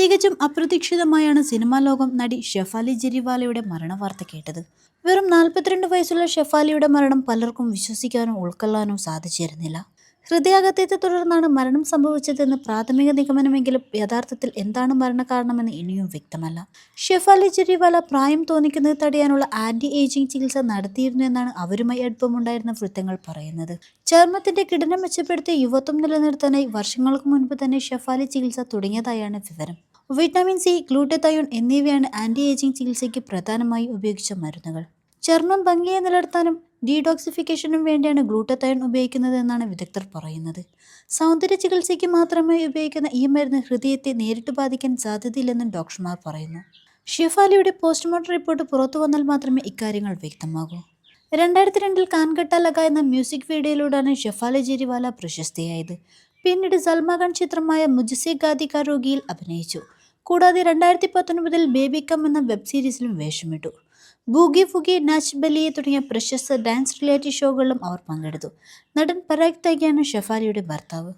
തികച്ചും അപ്രതീക്ഷിതമായാണ് സിനിമാ ലോകം നടി ഷെഫാലി ജെരിവാലയുടെ മരണവാർത്ത കേട്ടത്. വെറും നാൽപ്പത്തിരണ്ട് വയസ്സുള്ള ഷെഫാലിയുടെ മരണം പലർക്കും വിശ്വസിക്കാനോ ഉൾക്കൊള്ളാനോ സാധിച്ചിരുന്നില്ല. ഹൃദയാഘാതത്തെ തുടർന്നാണ് മരണം സംഭവിച്ചതെന്ന് പ്രാഥമിക നിഗമനമെങ്കിലും യഥാർത്ഥത്തിൽ എന്താണ് മരണകാരണമെന്ന് ഇനിയും വ്യക്തമല്ല. ഷെഫാലി ജെരിവാല പ്രായം തോന്നിക്കുന്നത് തടയാനുള്ള ആന്റി ഏജിംഗ് ചികിത്സ നടത്തിയിരുന്നു എന്നാണ് അവരുമായി അടുപ്പമുണ്ടായിരുന്ന വൃത്തങ്ങൾ പറയുന്നത്. ചർമ്മത്തിന്റെ കിടനം മെച്ചപ്പെടുത്തി യുവത്വം നിലനിർത്താനായി വർഷങ്ങൾക്ക് മുൻപ് തന്നെ ഷെഫാലി ചികിത്സ തുടങ്ങിയതായാണ് വിവരം. വിറ്റാമിൻ സി ഗ്ലൂട്ടത്തയോൺ എന്നിവയാണ് ആന്റി ഏജിംഗ് ചികിത്സയ്ക്ക് പ്രധാനമായി ഉപയോഗിച്ച മരുന്നുകൾ. ചർമ്മം ഭംഗിയെ നിലനിർത്താനും ഡീടോക്സിഫിക്കേഷനും വേണ്ടിയാണ് ഗ്ലൂട്ടത്തയോൺ ഉപയോഗിക്കുന്നത് എന്നാണ് വിദഗ്ധർ പറയുന്നത്. സൗന്ദര്യ ചികിത്സയ്ക്ക് മാത്രമേ ഉപയോഗിക്കുന്ന ഈ മരുന്ന് ഹൃദയത്തെ നേരിട്ട് ബാധിക്കാൻ സാധ്യതയില്ലെന്നും ഡോക്ടർമാർ പറയുന്നു. ഷിഫാലിയുടെ പോസ്റ്റ്മോർട്ടം റിപ്പോർട്ട് പുറത്തു വന്നാൽ മാത്രമേ ഇക്കാര്യങ്ങൾ വ്യക്തമാകൂ. രണ്ടായിരത്തി രണ്ടിൽ കാൻകട്ട ലഗ എന്ന മ്യൂസിക് വീഡിയോയിലൂടെയാണ് ഷെഫാലി ജെരിവാല പ്രശസ്തിയായത്. പിന്നീട് സൽമാൻ ചിത്രമായ മുജസെ ഗാദി കാ രോഗിയിൽ അഭിനയിച്ചു. കൂടാതെ രണ്ടായിരത്തി പത്തൊൻപതിൽ ബേബി കം എന്ന വെബ് സീരീസിലും വേഷമിട്ടു. ബൂഗി ഫുഗി നാച്ച് ബലിയെ തുടങ്ങിയ പ്രശസ്ത ഡാൻസ് റിയാലിറ്റി ഷോകളിലും അവർ പങ്കെടുത്തു. നടൻ പരാഗ് തൈഗിയാണ് ഷെഫാലിയുടെ ഭർത്താവ്.